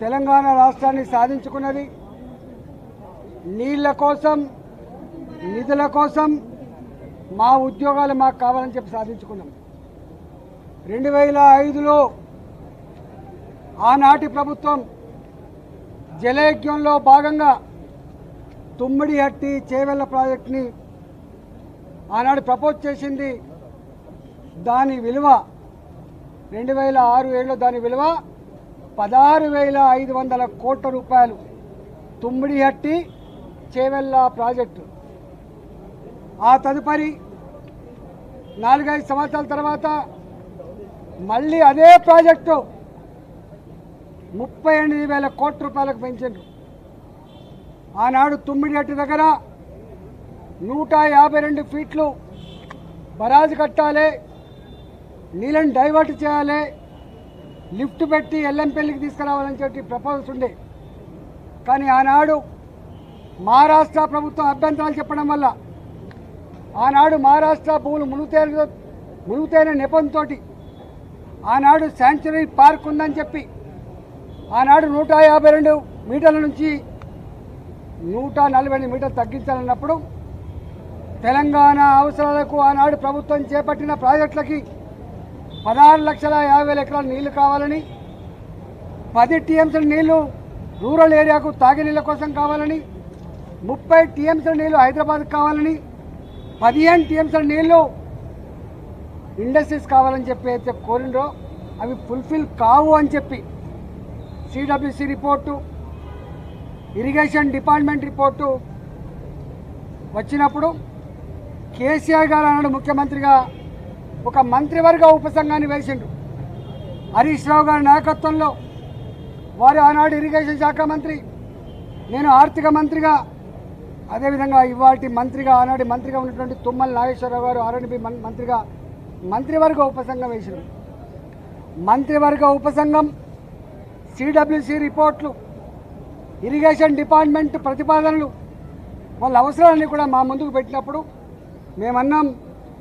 తెలంగాణ రాష్ట్రాన్ని సాధించుకున్నది నీళ్ళ కోసం నిధుల కోసం మా ఉద్యోగాలు మాకు కావాలని చెప్పి సాధించుకున్నాం. రెండు వేల ఐదులో ఆనాటి ప్రభుత్వం జలయజ్ఞంలో భాగంగా తుమ్మిడి హట్టి చేవెళ్ళ ప్రాజెక్ట్ని ఆనాడు ప్రపోజ్ చేసింది దాని విలువ రెండు వేల ఆరు ఏడులో దాని విలువ పదహారు వేల ఐదు వందల కోట్ల రూపాయలు తుమ్మిడి హట్టి చేవెళ్ళ ప్రాజెక్టు. ఆ తదుపరి నాలుగైదు సంవత్సరాల తర్వాత మళ్ళీ అదే ప్రాజెక్టు ముప్పై ఎనిమిది వేల కోట్ల రూపాయలకు పెంచిండ్రు. ఆనాడు తుమ్మిడిహట్టి దగ్గర నూట యాభై రెండు ఫీట్లు బరాజు కట్టాలి నీళ్ళని డైవర్ట్ చేయాలి లిఫ్ట్ పెట్టి ఎల్లంపల్లికి తీసుకురావాలని చెప్పి ప్రపోజల్స్ ఉండే. కానీ ఆనాడు మహారాష్ట్ర ప్రభుత్వం అభ్యంతరాలు చెప్పడం వల్ల ఆనాడు మహారాష్ట్ర భూములు మునుగుతేన మునుగుతైన నెపంతో ఆనాడు శాంక్చురీ పార్క్ ఉందని చెప్పి ఆనాడు నూట యాభై రెండు మీటర్ల నుంచి నూట నలభై ఎనిమిది మీటర్లు తగ్గించాలన్నప్పుడు తెలంగాణ అవసరాలకు ఆనాడు ప్రభుత్వం చేపట్టిన ప్రాజెక్టులకి పదహారు లక్షల యాభై వేల ఎకరాల నీళ్ళు కావాలని పది టీఎంసీల నీళ్ళు రూరల్ ఏరియాకు తాగే నీళ్ళ కోసం కావాలని ముప్పై టీఎంసీల నీళ్ళు హైదరాబాద్కి కావాలని పదిహేను టీఎంసీల నీళ్ళు ఇండస్ట్రీస్ కావాలని చెప్పి అయితే కోరిండ్రో అవి ఫుల్ఫిల్ కావు అని చెప్పి CWC report irrigation department report వచ్చినప్పుడు కేసీఆర్ గారు అన్నాడు ముఖ్యమంత్రిగా ఒక మంత్రివర్గ ఉపసంఘాన్ని వేసిండు హరీష్ రావు గారి నాయకత్వంలో వారు ఆనాడు ఇరిగేషన్ శాఖ మంత్రి. నేను ఆర్థిక మంత్రిగా అదేవిధంగా ఇవాటి మంత్రిగా ఆనాటి మంత్రిగా ఉన్నటువంటి తుమ్మల నాగేశ్వరరావు గారు ఆర్ఎండ్బి మంత్రిగా మంత్రివర్గ ఉపసంఘం వేసినారు మంత్రివర్గ ఉపసంఘం సిడబ్ల్యూసి రిపోర్ట్లు ఇరిగేషన్ డిపార్ట్మెంట్ ప్రతిపాదనలు వాళ్ళ అవసరాలన్నీ కూడా మా ముందుకు పెట్టినప్పుడు మేమన్నాం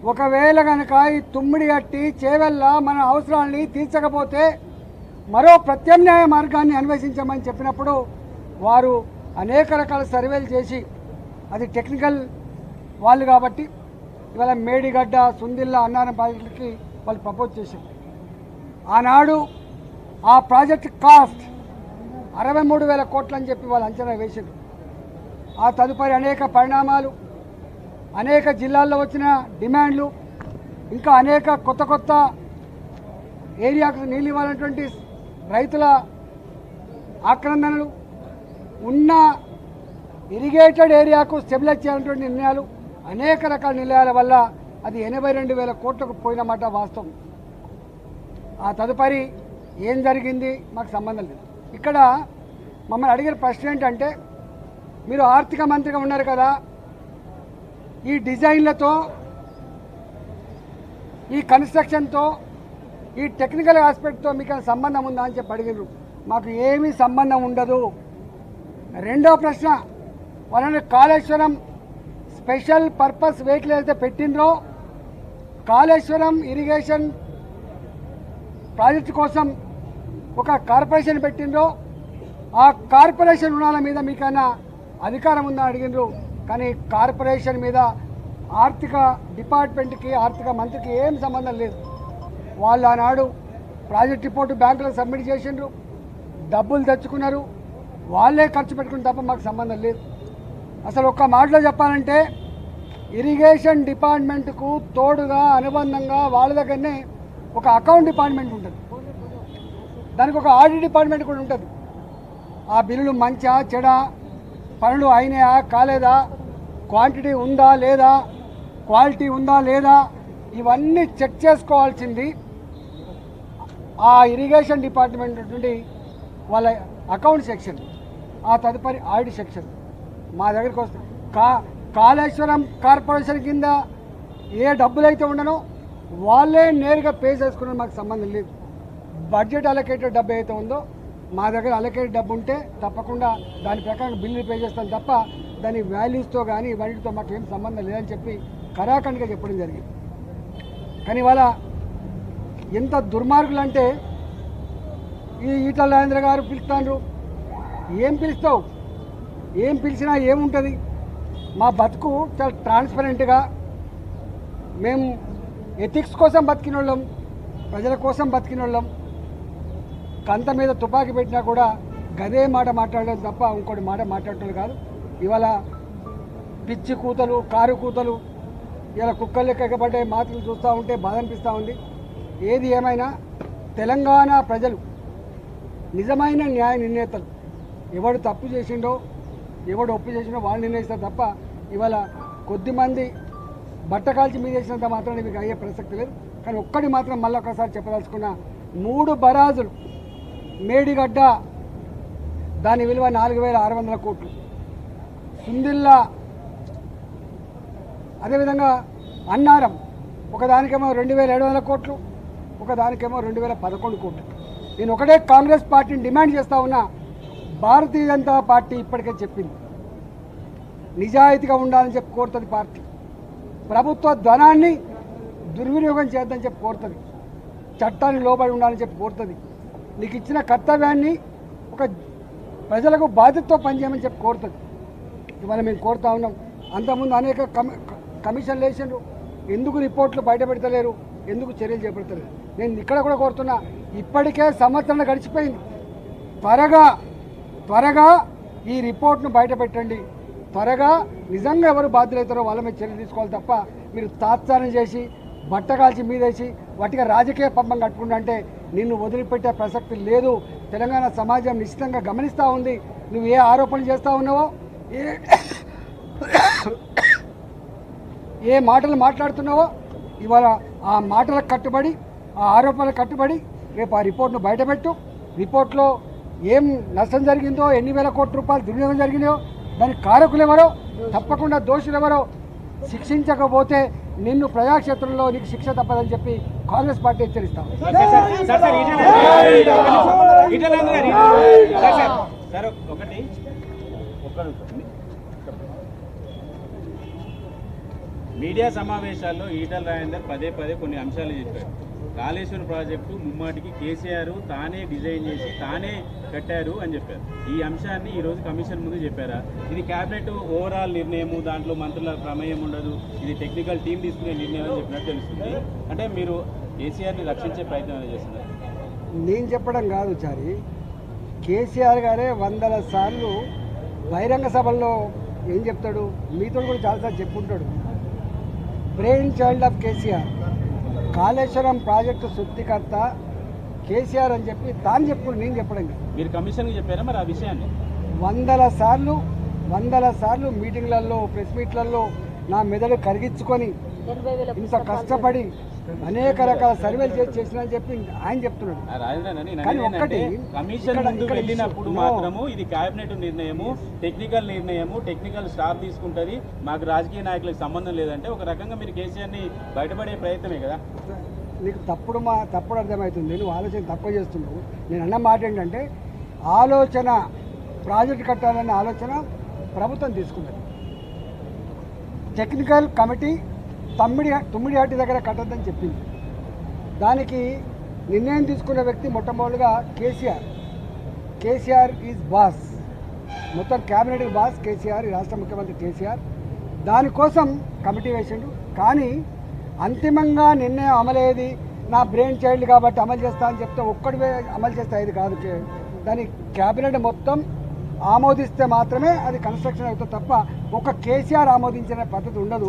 ఒకవేళ కనుక ఈ తుమ్మిడి గట్టి చేవెళ్ళ మన అవసరాన్ని తీర్చకపోతే మరో ప్రత్యామ్నాయ మార్గాన్ని అన్వేషించమని చెప్పినప్పుడు వారు అనేక రకాల సర్వేలు చేసి అది టెక్నికల్ వాళ్ళు కాబట్టి ఇవాళ మేడిగడ్డ సుందిల్ల అన్నారం ప్రాజెక్టులకి వాళ్ళు ప్రపోజ్ చేశారు. ఆనాడు ఆ ప్రాజెక్ట్ కాస్ట్ అరవై మూడు వేల కోట్లు అని చెప్పి వాళ్ళు అంచనా వేశారు. ఆ తదుపరి అనేక పరిణామాలు అనేక జిల్లాల్లో వచ్చిన డిమాండ్లు ఇంకా అనేక కొత్త కొత్త ఏరియాకు నీళ్ళు ఇవ్వాలన్నటువంటి రైతుల ఆక్రందనలు ఉన్న ఇరిగేటెడ్ ఏరియాకు స్టెబిలైజ్ చేయాలన్నటువంటి నిర్ణయాలు అనేక రకాల నిర్ణయాల వల్ల అది ఎనభై రెండు వేల కోట్లకు పోయినమాట వాస్తవం. ఆ తదుపరి ఏం జరిగింది మాకు సంబంధం లేదు. ఇక్కడ మమ్మల్ని అడిగిన ప్రశ్న ఏంటంటే మీరు ఆర్థిక మంత్రిగా ఉన్నారు కదా ఈ డిజైన్లతో ఈ కన్స్ట్రక్షన్తో ఈ టెక్నికల్ ఆస్పెక్ట్తో మీకు సంబంధం ఉందా అని చెప్పి అడిగారు మాకు ఏమీ సంబంధం ఉండదు. రెండో ప్రశ్న వాళ్ళని కాళేశ్వరం స్పెషల్ పర్పస్ వెహికల్ అయితే పెట్టిండ్రో కాళేశ్వరం ఇరిగేషన్ ప్రాజెక్టు కోసం ఒక కార్పొరేషన్ పెట్టిండ్రో ఆ కార్పొరేషన్ రుణాల మీద మీకైనా అధికారం ఉందా అడిగిండ్రు కానీ కార్పొరేషన్ మీద ఆర్థిక డిపార్ట్మెంట్కి ఆర్థిక మంత్రికి ఏం సంబంధం లేదు. వాళ్ళు ఆనాడు ప్రాజెక్ట్ రిపోర్టు బ్యాంకులో సబ్మిట్ చేసిండ్రు డబ్బులు తెచ్చుకున్నారు. వాళ్ళే ఖర్చు పెట్టుకుని తప్ప మాకు సంబంధం లేదు. అసలు ఒక్క మాటలో చెప్పాలంటే ఇరిగేషన్ డిపార్ట్మెంట్కు తోడుగా అనుబంధంగా వాళ్ళ దగ్గరనే ఒక అకౌంట్ డిపార్ట్మెంట్ ఉంటుంది. దానికి ఒక ఆడిట్ డిపార్ట్మెంట్ కూడా ఉంటుంది. ఆ బిల్లులు మంచా చెడా పనులు అయినాయా కాలేదా? క్వాంటిటీ ఉందా లేదా క్వాలిటీ ఉందా లేదా ఇవన్నీ చెక్ చేసుకోవాల్సింది. ఆ ఇరిగేషన్ డిపార్ట్మెంట్ నుండి వాళ్ళ అకౌంట్ సెక్షన్ ఆ తదుపరి ఆడిట్ సెక్షన్. మా దగ్గరికి వస్తుంది కా కాళేశ్వరం కార్పొరేషన్ కింద ఏ డబ్బులు అయితే ఉండనో వాళ్ళే నేరుగా పే చేసుకున్నారు మాకు సంబంధం లేదు. బడ్జెట్ అలొకేటెడ్ డబ్బు అయితే ఉందో మా దగ్గర అలొకేటెడ్ డబ్బు ఉంటే తప్పకుండా దాని ప్రకారం బిల్లు పే చేస్తాం తప్ప దాని వాల్యూస్తో కానీ వాటితో మాకు ఏం సంబంధం లేదని చెప్పి కరాఖండ్గా చెప్పడం జరిగింది. కానీ ఇవాళ ఎంత దుర్మార్గులు అంటే ఈ ఈటల రాజేంద్ర గారు పిలుస్తాండ్రు. ఏం పిలుస్తావు? ఏం పిలిచినా ఏముంటుంది? మా బతుకు చాలా ట్రాన్స్పరెంట్గా మేము ఎథిక్స్ కోసం బతికిన వాళ్ళం ప్రజల కోసం బతికిన వాళ్ళం కంత మీద తుపాకీ పెట్టినా కూడా గదే మాట మాట్లాడడం తప్ప ఇంకోటి మాట మాట్లాడటం కాదు. ఇవాళ పిచ్చి కూతలు కారు కూతలు ఇలా కుక్కలు ఎక్కబడ్డే మాటలు చూస్తూ ఉంటే బాధ అనిపిస్తూ ఉంది. ఏది ఏమైనా తెలంగాణ ప్రజలు నిజమైన న్యాయ నిర్ణేతలు ఎవడు తప్పు చేసిండో ఎవడు ఒప్పు చేసిండో వాళ్ళు నిర్ణయిస్తారు తప్ప ఇవాళ కొద్దిమంది బట్ట కాల్చి మీద చేసినంత మాత్రం మీకు అయ్యే ప్రసక్తి లేదు. కానీ ఒక్కటి మాత్రం మళ్ళీ ఒకసారి చెప్పదలుచుకున్న మూడు బరాజులు మేడిగడ్డ దాని విలువ నాలుగు వేల ఆరు వందల కోట్లు. సుందిల్లా అదేవిధంగా అన్నారం. ఒకదానికేమో రెండు వేల ఏడు వందల కోట్లు ఒకదానికేమో రెండు వేల పదకొండు కోట్లు. నేను ఒకటే కాంగ్రెస్ పార్టీని డిమాండ్ చేస్తా ఉన్నా భారతీయ జనతా పార్టీ ఇప్పటికే చెప్పింది. నిజాయితీగా ఉండాలని చెప్పి కోరుతుంది పార్టీ. ప్రభుత్వ ధనాన్ని దుర్వినియోగం చేద్దని చెప్పి కోరుతుంది. చట్టాన్ని లోబడి ఉండాలని చెప్పి కోరుతుంది. నీకు ఇచ్చిన కర్తవ్యాన్ని ఒక ప్రజలకు బాధ్యతతో పనిచేయమని చెప్పి కోరుతుంది. ఇవాళ మేము కోరుతా ఉన్నాం. అంతకుముందు అనేక కమి కమిషన్లు వేసిండ్రు. ఎందుకు రిపోర్ట్లు బయట పెడతలేరు? ఎందుకు చర్యలు చేపడతలేరు? నేను ఇక్కడ కూడా కోరుతున్నా ఇప్పటికే సంవత్సరం గడిచిపోయింది. త్వరగా త్వరగా ఈ రిపోర్ట్ను బయట పెట్టండి. త్వరగా నిజంగా ఎవరు బాధ్యులవుతారో వాళ్ళ మీద చర్యలు తీసుకోవాలి తప్ప మీరు తాత్సారం చేసి బట్ట కాల్చి మీదేసి వాటిగా రాజకీయ పంపం కట్టుకుంటా అంటే నిన్ను వదిలిపెట్టే ప్రసక్తి లేదు. తెలంగాణ సమాజం నిశ్చితంగా గమనిస్తూ ఉంది. నువ్వు ఏ ఆరోపణలు చేస్తూ ఉన్నావో ఏ మాటలు మాట్లాడుతున్నావో ఇవాళ ఆ మాటలకు కట్టుబడి ఆ ఆరోపణలకు కట్టుబడి రేపు ఆ రిపోర్ట్ను బయటపెట్టు రిపోర్ట్లో ఏం నష్టం జరిగిందో ఎన్ని వేల కోట్ల రూపాయలు దుర్వినియోగం జరిగినాయో దానికి కారకులు ఎవరో తప్పకుండా దోషులు ఎవరో శిక్షించకపోతే నిన్ను ప్రజాక్షేత్రంలో నీకు శిక్ష తప్పదని చెప్పి కాంగ్రెస్ పార్టీ హెచ్చరిస్తాం సార్ ఒకటి మీడియా సమావేశాల్లో ఈటల రాజేందర్ పదే పదే కొన్ని అంశాలు చెప్పారు. కాళేశ్వరం ప్రాజెక్టు ముమ్మాటికి కేసీఆర్ తానే డిజైన్ చేసి తానే కట్టారు అని చెప్పారు. ఈ అంశాన్ని ఈరోజు కమిషన్ ముందు చెప్పారా? ఇది క్యాబినెట్ ఓవరాల్ నిర్ణయము దాంట్లో మంత్రుల ప్రమేయం ఉండదు. ఇది టెక్నికల్ టీం తీసుకునే నిర్ణయం అని చెప్పినట్టు తెలుస్తుంది. అంటే మీరు కేసీఆర్ని రక్షించే ప్రయత్నం చేస్తున్నారు? నేను చెప్పడం కాదు చారి. కేసీఆర్ గారే వందల సార్లు బహిరంగ సభల్లో ఏం చెప్తాడు? మీతో కూడా చాలాసార్లు చెప్పుంటాడు. Brain child of KCR. Kaleshwaram project సృష్టికర్త కేసీఆర్ అని చెప్పి తాను చెప్పుడు నేను చెప్పడం కాదు మీరు కమిషన్కి చెప్పారా మరి ఆ విషయాన్ని? వందల సార్లు వందల సార్లు మీటింగ్లలో ప్రెస్ మీట్లలో నా మెదడు కరిగించుకొని ఇంత కష్టపడి అనేక రకాల సర్వేలు చేసి చేసిన అని చెప్పి ఆయన చెప్తున్నాడు. కానీ ఒక్కటి, కమిషన్ వెళ్ళినప్పుడు మాత్రము ఇది కేబినెట్ నిర్ణయము టెక్నికల్ నిర్ణయము టెక్నికల్ స్టాఫ్ తీసుకుంటది. మాకు రాజకీయ నాయకులకు సంబంధం లేదంటే ఒక రకంగా మీరు కేసీఆర్ని బయటపడే ప్రయత్నమే కదా. నీకు తప్పుడు మా తప్పుడు అర్థమవుతుంది నువ్వు ఆలోచన తక్కువ చేస్తున్నావు. నేను అన్న మాట ఏంటంటే ఆలోచన ప్రాజెక్ట్ కట్టాలనే ఆలోచన ప్రభుత్వం తీసుకున్నది. టెక్నికల్ కమిటీ తమ్మిడి తుమ్మిడిహాటి దగ్గర కట్టద్దని చెప్పింది. దానికి నిర్ణయం తీసుకున్న వ్యక్తి మొట్టమొదటిగా కేసీఆర్. KCR is boss. మొత్తం క్యాబినెట్ బాస్ కేసీఆర్ ఈ రాష్ట్ర ముఖ్యమంత్రి కేసీఆర్. దానికోసం కమిటీ వేసిండు. కానీ అంతిమంగా నిర్ణయం అమలయ్యేది నా బ్రెయిన్ చైల్డ్ కాబట్టి అమలు చేస్తా అని చెప్తే ఒక్కడివే అమలు చేస్తే ఇది కాదు. దాని క్యాబినెట్ మొత్తం ఆమోదిస్తే మాత్రమే అది కన్స్ట్రక్షన్ అవుతుంది తప్ప ఒక కేసీఆర్ ఆమోదించిన పద్ధతి ఉండదు.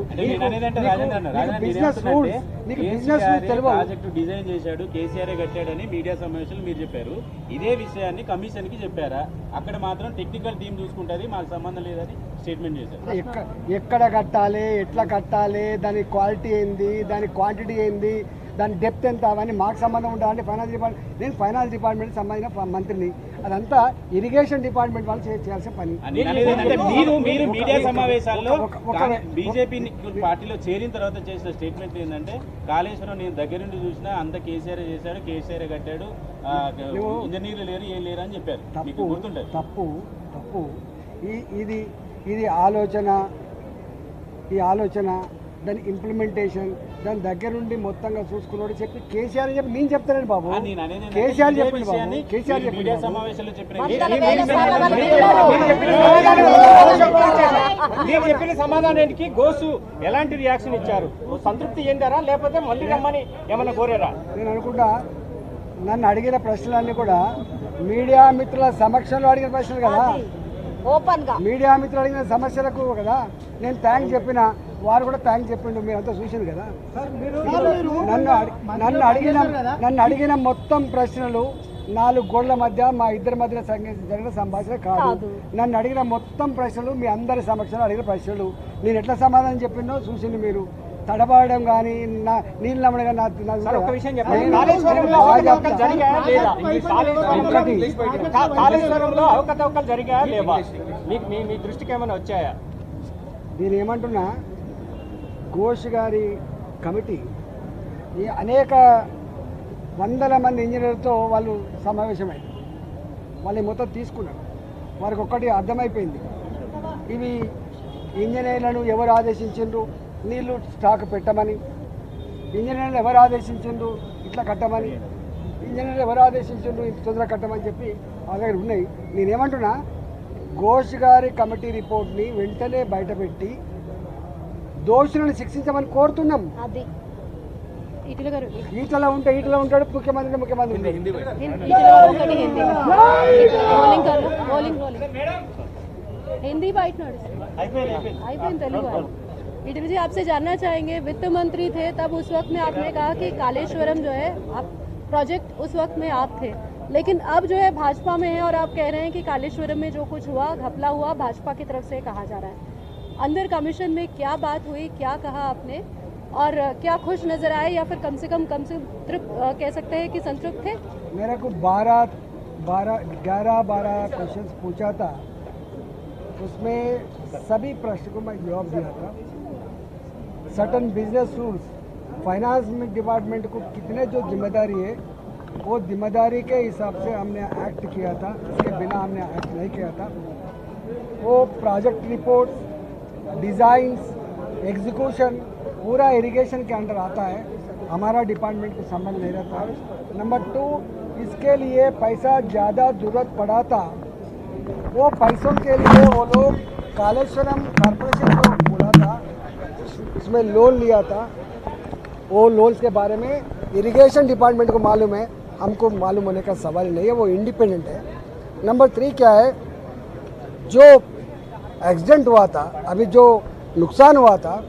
బిజినెస్ రూల్స్ నీకు బిజినెస్ రూల్స్ ప్రాజెక్టు డిజైన్ చేశాడు కేసీఆర్ కట్టాడని మీడియా సమావేశంలో మీరు చెప్పారు. ఇదే విషయాన్ని కమిషన్కి చెప్పారా? అక్కడ మాత్రం టెక్నికల్ టీం చూసుకుంటది మాకు సంబంధం లేదని స్టేట్మెంట్ చేశారు. ఎక్క ఎక్కడ కట్టాలి ఎట్లా కట్టాలి దాని క్వాలిటీ ఏంది దాని క్వాంటిటీ ఏంది దాని డెప్త్ ఎంత అవన్నీ మాకు సంబంధం ఉండాలంటే ఫైనాన్స్ డిపార్ట్మెంట్ నేను ఫైనాన్స్ డిపార్ట్మెంట్ సంబంధించిన మంత్రిని. అదంతా ఇరిగేషన్ డిపార్ట్మెంట్ వాళ్ళు చేయాల్సిన పని. మీరు మీరు మీడియా సమావేశాల్లో ఒక- ఒక- బీజేపీ పార్టీలో చేరిన తర్వాత చేసిన స్టేట్మెంట్ ఏంటంటే కాళేశ్వరం నేను దగ్గర నుండి చూసినా అంత కేసీఆర్ చేశాడు కేసీఆర్ కట్టాడు ఇంజనీర్లు లేరు ఏం లేరు అని చెప్పారు. తప్పు తప్పు తప్పు. ఈ ఇది ఇది ఆలోచన ఈ ఆలోచన దాని ఇంప్లిమెంటేషన్ దాని దగ్గర నుండి మొత్తంగా చూసుకున్నాడు చెప్పి కేసీఆర్ చెప్పి నేను చెప్తానండి బాబు కేసీఆర్ ఇదే చెప్పింది బాబు కేసీఆర్ వాళ్ళు మీరు చెప్పిన సమాధానానికి గోసు ఎలాంటి రియాక్షన్ ఇచ్చారు సంతృప్తి చెందారా లేకపోతే మళ్ళీ రమ్మని ఏమైనా కోరారా నేను అనుకుంటా నన్ను అడిగిన ప్రశ్నలన్నీ కూడా మీడియా మిత్రుల సమక్షంలో అడిగిన ప్రశ్నలు కదా ఓపెన్గా మీడియా మిత్రులు అడిగిన సమస్యలకు కదా నేను థ్యాంక్స్ చెప్పిన వారు కూడా థ్యాంక్స్ చెప్పిండు మీరు అంతా చూసింది కదా నన్ను నన్ను అడిగిన నన్ను అడిగిన మొత్తం ప్రశ్నలు నాలుగు గోళ్ళ మధ్య మా ఇద్దరి మధ్య జరిగిన సంభాషణ కాదు. నన్ను అడిగిన మొత్తం ప్రశ్నలు మీ అందరి సమక్షంలో అడిగిన ప్రశ్నలు. నేను ఎట్లా సమాధానం చెప్పిందో చూసింది మీరు. తడబడడం కానీ నా నీళ్ళు నమ్మడం కానీ ఒక విషయం కాళేశ్వరంలో అవకతవకలు. జరిగాయా లేవా? మీకు మీ దృష్టికి ఏమైనా వచ్చాయా? నేను ఏమంటున్నా? ఘోష్ గారి కమిటీ ఈ అనేక వందల మంది ఇంజనీర్లతో వాళ్ళు సమావేశమైంది వాళ్ళు ఈ మొత్తం తీసుకున్నారు. వారికి ఒక్కటి అర్థమైపోయింది. ఇవి ఇంజనీర్లను ఎవరు ఆదేశించిండ్రు? నీళ్ళు స్టాక్ పెట్టమని. ఇంజనీర్లు ఎవరు ఆదేశించిండ్రు? ఇట్లా కట్టమని. ఇంజనీర్లు ఎవరు ఆదేశించిండ్రు? ఇంత తొందరగా కట్టమని చెప్పి మా దగ్గర ఉన్నాయి. నేనేమంటున్నా ఘోష్ గారి కమిటీ రిపోర్ట్ని వెంటనే బయటపెట్టి దోషులను శిక్షించమని కోరుతున్నాం అది ఇటుల గారు ఈటలో ఉంటే ఈటలో ఉంటాడు ముఖ్యమంత్రి అంటే ముఖ్యమంత్రి ఉంటాడు. హిం- ఇటుల ఒకటి Hindi rolling కర్లు rolling rolling Hindi byte notice అయిపోయింది తెలుగు इटल जी आपसे जानना चाहेंगे वित्त मंत्री थे तब उस वक्त में आपने कहा कि कालेश्वरम जो है आप प्रोजेक्ट उस वक्त में आप थे लेकिन अब जो है भाजपा में है और आप कह रहे हैं कि कालेश्वरम में जो कुछ हुआ घपला हुआ भाजपा की तरफ से कहा जा रहा है अंदर कमीशन में क्या बात हुई, क्या कहा आपने? और क्या खुश नज़र आए या फिर कम से कम कम से तृप्त कह सकते हैं कि संतृप्त थे? मेरे को बारह बारह, ग्यारह, बारह क्वेश्चन पूछा था। उसमें सभी प्रश्न को मैं जवाब दिया था। सटन बिज़नेस रूल्स फाइनेंस डिपार्टमेंट को कितने जो ज़िम्मेदारी है, वो ज़िम्मेदारी के हिसाब से हमने एक्ट किया था। इसके बिना हमने एक्ट नहीं किया था। वो प्रोजेक्ट रिपोर्ट डिज़ाइंस एग्जीक्यूशन पूरा इरिगेशन के अंडर आता है। हमारा डिपार्टमेंट को संबंध नहीं रहता। है नंबर टू इसके लिए पैसा ज़्यादा ज़रूरत पड़ा था वो पैसों के लिए वो लोग कालेश्वरम कॉरपोरेशन को बोला था उसमें लोन लिया था। वो लोन्स के बारे में इरिगेशन डिपार्टमेंट को मालूम है। हमको मालूम होने का सवाल नहीं है, वो इंडिपेंडेंट है। नंबर थ्री क्या है? जो एक्सीडेंट हुआ था, अभी जो नुकसान हुआ था,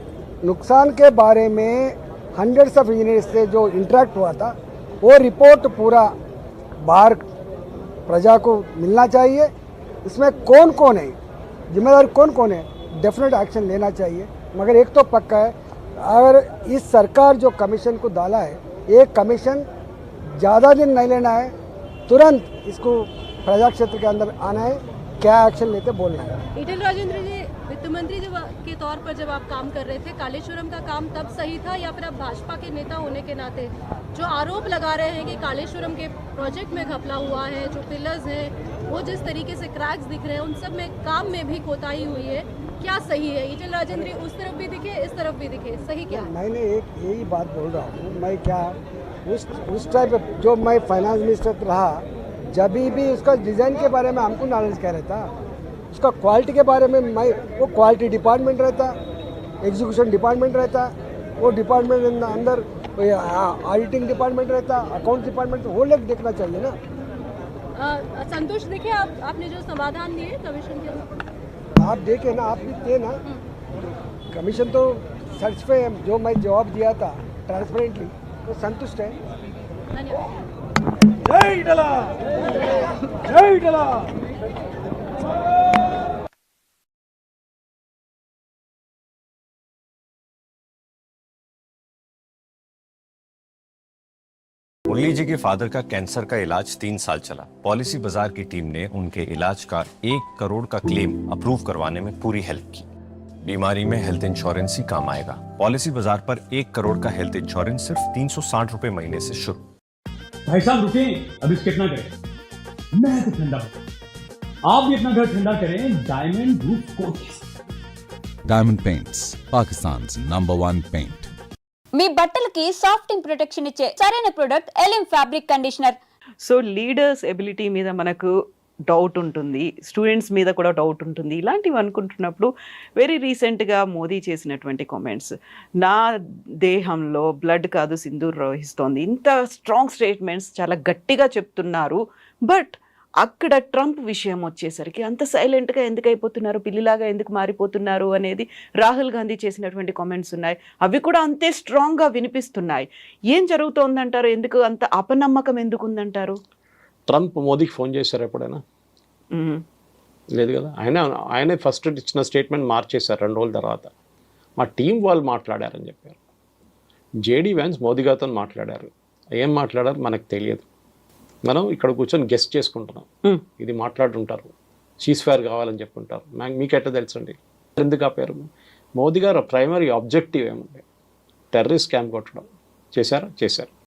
नुकसान के बारे में हंड्रेड्स ऑफ़ इंजीनियर्स से जो इंटरेक्ट हुआ था, वो रिपोर्ट पूरा बाहर प्रजा को मिलना चाहिए। इसमें कौन कौन है, जिम्मेदार कौन कौन है डेफिनेट एक्शन लेना चाहिए। मगर एक तो पक्का है, अगर इस सरकार जो कमीशन को डाला है, ये कमीशन ज़्यादा दिन नहीं लेना है, तुरंत इसको प्रजा क्षेत्र के अंदर आना है। क्या एक्शन लेते बोलना है। राजेंद्र जी वित्त मंत्री जब के तौर पर जब आप काम कर रहे थे कालेश्वरम का काम तब सही था या फिर अब भाजपा के नेता होने के नाते? जो आरोप लगा रहे हैं कि कालेश्वरम के प्रोजेक्ट में घपला हुआ है जो पिलर्स हैं वो जिस तरीके से क्रैक्स दिख रहे हैं उन सब में काम में भी कोताही हुई है। क्या सही है? ईटल राजेंद्र उस तरफ़ भी दिखे इस तरफ़ भी दिखे? सही क्या? है मैंने एक यही बात बोल रहा हूँ। मैं क्या उस उस टाइप जो मैं फाइनेंस मिनिस्टर रहा जब भी उसका डिज़ाइन के बारे में हमको नॉलेज क्या रहता उसका क्वालिटी के बारे में मैं वो क्वालिटी डिपार्टमेंट रहता एग्जीक्यूशन डिपार्टमेंट रहता वो डिपार्टमेंट अंदर ऑडिटिंग डिपार्टमेंट रहता अकाउंट डिपार्टमेंट वो लोग देखना चाहिए ना। अ, संतुष्ट दिखे आप आपने जो समाधान दिए कमीशन के आप देखे ना आप भी ना कमीशन तो सर्च पे जो मैं जवाब दिया था ट्रांसपेरेंटली वो तो संतुष्ट है। धन्यवाद मुरली जी के फादर का कैंसर का इलाज तीन साल चला। पॉलिसी बाज़ार की टीम ने उनके इलाज का एक करोड़ का क्लेम अप्रूव करवाने में पूरी हेल्प की। बीमारी में हेल्थ इंश्योरेंस ही काम आएगा। पॉलिसी बाज़ार पर एक करोड़ का हेल्थ इंश्योरेंस सिर्फ़ तीन सौ साठ रुपए महीने से शुरू। भाई साहब रुके अभी स्किप ना करें मैं तो ठंडा हूं। आप भी अपना घर ठंडा करें डायमंड रूफ कोट के साथ। Diamond Paints, Pakistan's number one paint. మీ బట్టలకి సాఫ్టింగ్ ప్రొటెక్షన్ ఇచ్చే సరైన product ఎలిమ్ fabric conditioner so leaders ability మీద మనకు డౌట్ ఉంటుంది. స్టూడెంట్స్ మీద కూడా డౌట్ ఉంటుంది. ఇలాంటివి అనుకుంటున్నప్పుడు వెరీ రీసెంట్గా మోదీ చేసినటువంటి కామెంట్స్ నా దేహంలో బ్లడ్ కాదు సింధూర్ ప్రవహిస్తోంది. ఇంత స్ట్రాంగ్ స్టేట్మెంట్స్ చాలా గట్టిగా చెప్తున్నారు. బట్ అక్కడ ట్రంప్ విషయం వచ్చేసరికి అంత సైలెంట్గా ఎందుకు అయిపోతున్నారు? పిల్లిలాగా ఎందుకు మారిపోతున్నారు? అనేది రాహుల్ గాంధీ చేసినటువంటి కామెంట్స్ ఉన్నాయి. అవి కూడా అంతే స్ట్రాంగ్గా వినిపిస్తున్నాయి. ఏం జరుగుతోందంటారు? ఎందుకు అంత అపనమ్మకం ఎందుకు ఉందంటారు ట్రంప్ మోదీకి ఫోన్ చేశారు ఎప్పుడైనా. లేదు కదా. ఆయన ఆయనే ఫస్ట్ ఇచ్చిన స్టేట్మెంట్ మార్చేశారు రెండు రోజుల తర్వాత. మా టీం వాళ్ళు మాట్లాడారని చెప్పారు. జేడీ వ్యాన్స్ మోదీ గారితో మాట్లాడారు. ఏం మాట్లాడారు మనకు తెలియదు. మనం ఇక్కడ కూర్చొని గెస్ట్ చేసుకుంటున్నాం. ఇది మాట్లాడుంటారు. సీజ్ ఫైర్ కావాలని చెప్పుంటారు. నాకు మీకు ఎట్లా తెలుసండి? ఎందుకు ఆపారు? మోదీ గారు ప్రైమరీ ఆబ్జెక్టివ్ ఏముంది? టెర్రరిస్ట్ క్యాంప్ కొట్టడం. చేశారా? చేశారు.